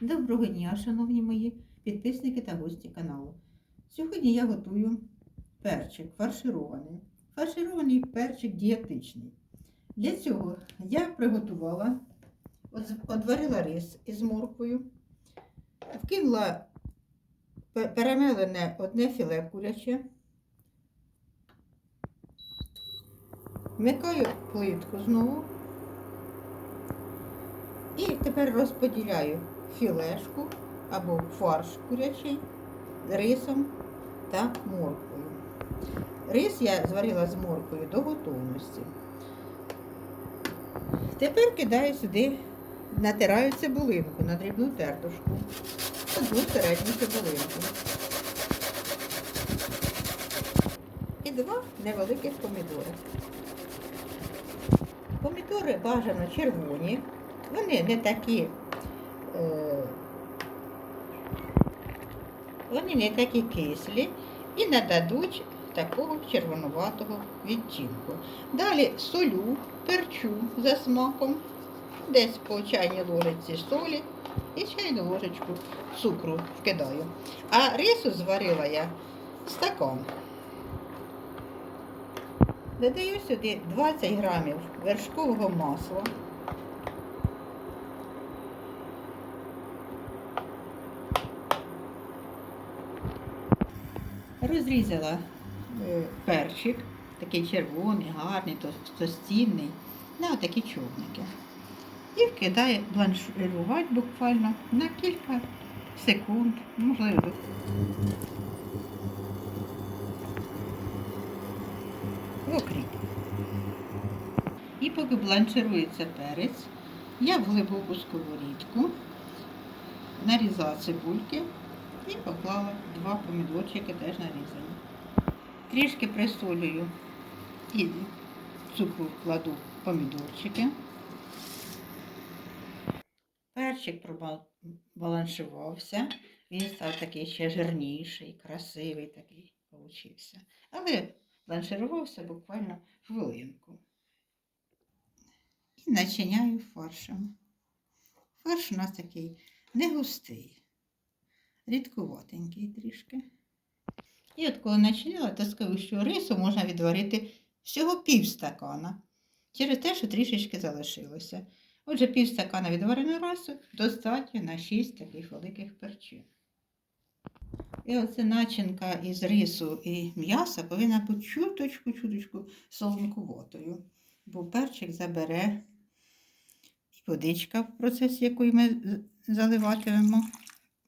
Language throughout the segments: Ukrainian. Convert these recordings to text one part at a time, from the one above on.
Доброго дня, шановні мої підписники та гості каналу. Сьогодні я готую перчик фарширований. Фарширований перчик дієтичний. Для цього я приготувала, одварила рис із морквою, вкинула перемелене одне філе куряче, вмикаю плитку знову. І тепер розподіляю філешку або фарш курячий рисом та морквою. Рис я зварила з морквою до готовності. Тепер кидаю сюди, натираю цибулинку на дрібну тертушку. Одну середню цибулинку. І два невеликих помідори. Помідори бажано червоні. Вони не такі, вони не такі кислі і нададуть такого червонуватого відтінку. Далі солю, перчу за смаком, десь по чайній ложечці солі і чайну ложечку цукру вкидаю. А рису зварила я стакан. Додаю сюди 20 грамів вершкового масла. Розрізала е, перчик, такий червоний, гарний, тос- тостінний, на такі човники. І вкидаю бланширувати буквально на кілька секунд, можливо. окріп. І поки бланширується перець, я в глибоку сковорідку нарізала цибульки і поклала два помідорчики теж нарізані. Трішки присолюю і цукру кладу помідорчики. Перчик пробаланшувався, він став такий ще жирніший, красивий такий получився. Але бланширувався буквально хвилинку. І начиняю фаршем. Фарш у нас такий не густий рідкуватенький трішки. І от коли начинила, то скажу, що рису можна відварити всього пів стакана. Через те, що трішечки залишилося. Отже, пів стакана відвареного рису достатньо на 6 таких великих перчин. І оце начинка із рису і м'яса повинна бути чуточку-чуточку солонкуватою, бо перчик забере і водичка, в процесі якої ми заливатимемо.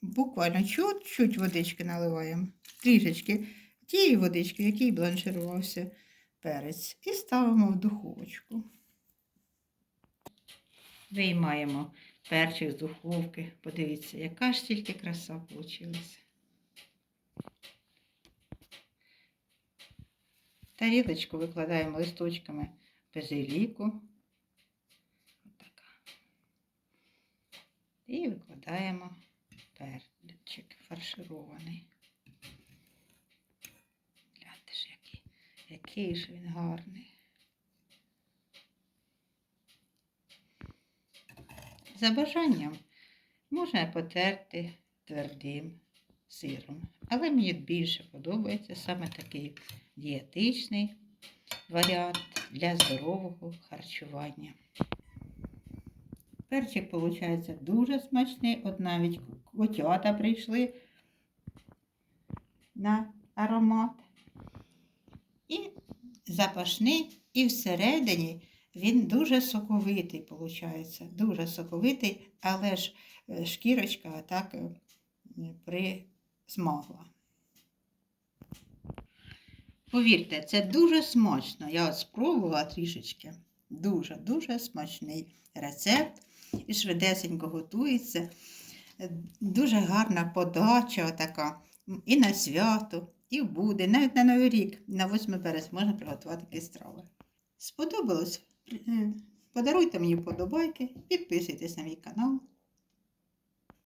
Буквально чуть-чуть водички наливаємо, трішечки тієї водички, в якій бланширувався перець, і ставимо в духовочку. Виймаємо перчик з духовки. Подивіться, яка ж тільки краса вийшла. Тарілочку викладаємо листочками базиліку. І викладаємо перчик фарширований. Гляньте ж, який, який ж він гарний. За бажанням можна потерти твердим сиром, але мені більше подобається саме такий дієтичний варіант для здорового харчування. Перчик, виходить, дуже смачний. От навіть котята прийшли на аромат. І запашний, і всередині він дуже соковитий, виходить. Дуже соковитий, але ж е, шкірочка так е, присмагла. Повірте, це дуже смачно. Я от спробувала трішечки. Дуже-дуже смачний рецепт. І швидесенько готується. Дуже гарна подача така. І на свято, і в буде. Навіть на Новий рік, на 8 березня можна приготувати такі страви. Сподобалось? Е, Подаруйте мені вподобайки, підписуйтесь на мій канал.